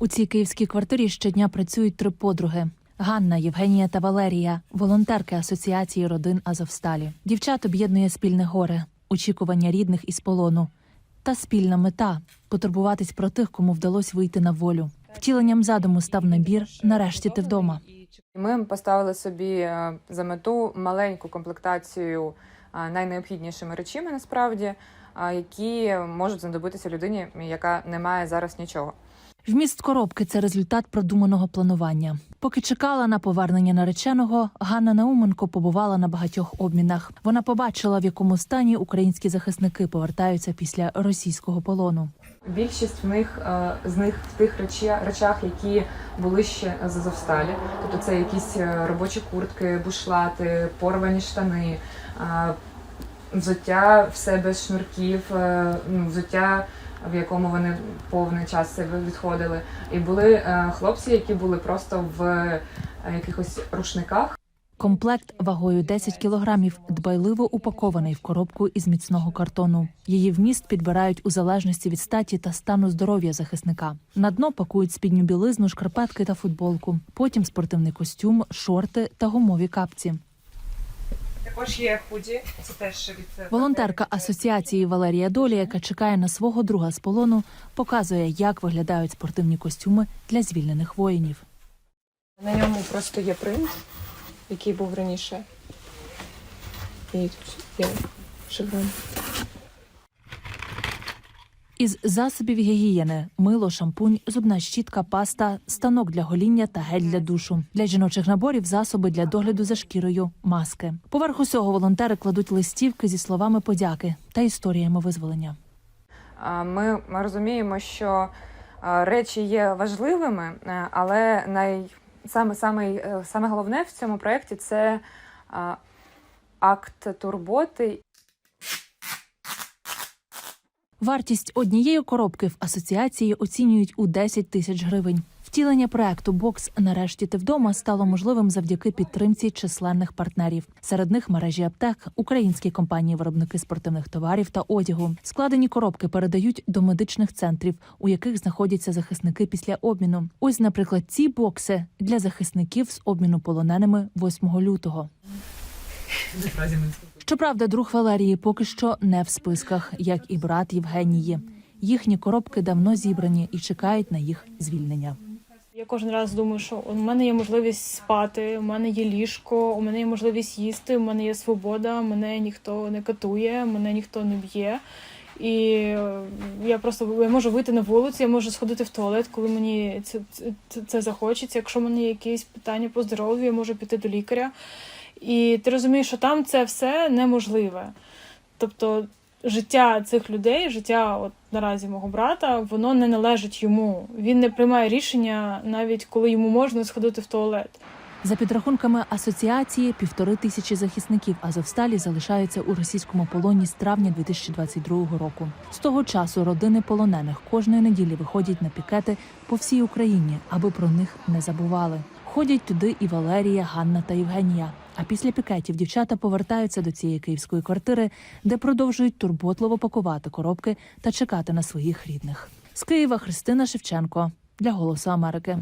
У цій київській квартирі щодня працюють три подруги. Ганна, Євгенія та Валерія, волонтерки Асоціації родин Азовсталі. Дівчат об'єднує спільне горе, очікування рідних із полону та спільна мета потурбуватись про тих, кому вдалося вийти на волю. Втіленням задуму став набір Нарешті ти вдома. Ми поставили собі е, за мету маленьку комплектацію е, найнеобхіднішими речами, насправді, які можуть знадобитися людині, яка не має зараз нічого. Вміст коробки це результат продуманого планування. Поки чекала на повернення нареченого, Ганна Науменко побувала на багатьох обмінах. Вона побачила, в якому стані українські захисники повертаються після російського полону. Більшість в них е, з них в тих речах, які були ще з Азовсталі. Тобто це якісь е, робочі куртки, бушлати, порвані штани, е, взуття все без шнурків, е, ну, взуття, в якому вони повний час себе відходили. І були е, хлопці, які були просто в е, якихось рушниках. Комплект вагою 10 кілограмів дбайливо упакований в коробку із міцного картону. Її вміст підбирають у залежності від статі та стану здоров'я захисника. На дно пакують спідню білизну, шкарпетки та футболку. Потім спортивний костюм, шорти та гумові капці. Також є худі, це теж від е, Волонтерка асоціації Валерія Долі, яка чекає на свого друга з полону, показує, як виглядають спортивні костюми для звільнених воїнів. На ньому просто є принт, який був раніше. І тут є шеврон. Із засобів гігієни мило, шампунь, зубна щітка, паста, станок для гоління та гель для душу. Для жіночих наборів засоби для догляду за шкірою, маски. Поверх усього волонтери кладуть листівки зі словами подяки та історіями визволення. Ми, розуміємо, що речі є важливими, е, але най... саме, саме, е, саме головне в цьому проєкті це акт турботи Вартість однієї коробки в асоціації оцінюють у 10 тисяч гривень. Втілення проекту Бокс нарешті ти вдома стало можливим завдяки підтримці численних партнерів. Серед них мережі аптек, українські компанії виробники спортивних товарів та одягу. Складені коробки передають до медичних центрів, у яких знаходяться захисники після обміну. Ось, наприклад, ці бокси для захисників з обміну полоненими 8 лютого. Щоправда, друг Валерії поки що не в списках, як і брат Євгенії. Їхні коробки давно зібрані і чекають на їх звільнення. Я кожен раз думаю, що у мене є можливість спати, у мене є ліжко, у мене є можливість їсти, у мене є свобода, мене ніхто не катує, мене ніхто не б'є. І е, я просто я можу вийти на вулицю, я можу сходити в туалет, коли мені це, це, це захочеться. Якщо в мене є якісь питання по здоров'ю, я можу піти до лікаря. І ти розумієш, що там це все неможливе. Тобто життя цих людей, життя от наразі мого брата, воно не належить йому. Він не приймає рішення навіть коли йому можна сходити в туалет. За підрахунками асоціації, півтори тисячі захисників Азовсталі залишаються у російському полоні з травня 2022 року. З того часу родини полонених кожної неділі виходять на пікети по всій Україні, аби про них не забували. Ходять туди і Валерія, Ганна та Євгенія. А після пікетів дівчата повертаються до цієї київської квартири, де продовжують турботливо пакувати коробки та чекати на своїх рідних. З Києва Христина Шевченко для Голосу Америки.